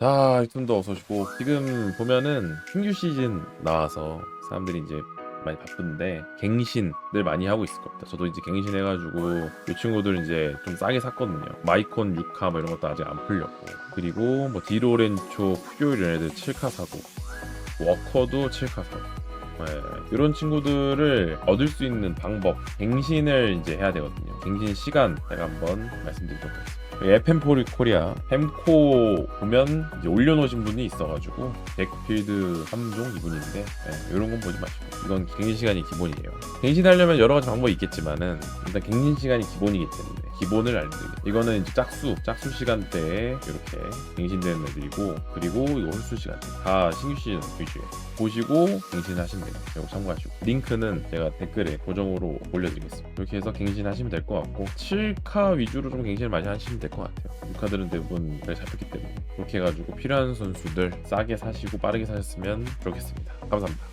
자, 어서 오시고 지금 보면은 신규 시즌 나와서 사람들이 이제 많이 바쁜데 갱신을 많이 하고 있을 겁니다. 저도 이제 갱신 해가지고 이 친구들 이제 좀 싸게 샀거든요. 마이콘 6카 뭐 이런 것도 아직 안 풀렸고 그리고 뭐 디로렌초, 푸교 이런 애들 7카 사고 워커도 7카 사고 네, 이런 친구들을 얻을 수 있는 방법 갱신을 이제 해야 되거든요. 갱신 시간 제가 한번 말씀드리도록 하겠습니다. 에펜포리 코리아 햄코 보면 이제 올려놓으신 분이 있어가지고 백필드 3종 이분인데 네, 이런 건 보지 마시고 이건 갱신 시간이 기본이에요. 갱신하려면 여러 가지 방법이 있겠지만은 일단 갱신 시간이 기본이기 때문에 기본을 알려드립니다. 이거는 이제 짝수 짝수 시간대에 이렇게 갱신되는 애들이고 그리고 이거 홀수 시간대 다 신규 시즌 위주예요. 보시고 갱신하시면 됩니다. 이거 참고하시고 링크는 제가 댓글에 고정으로 올려드리겠습니다. 이렇게 해서 갱신하시면 될 것 같고 7카 위주로 좀 갱신을 많이 하시면 될 것 같아요. 6카들은 대부분 잘 잡혔기 때문에 그렇게 해가지고 필요한 선수들 싸게 사시고 빠르게 사셨으면 좋겠습니다. 감사합니다.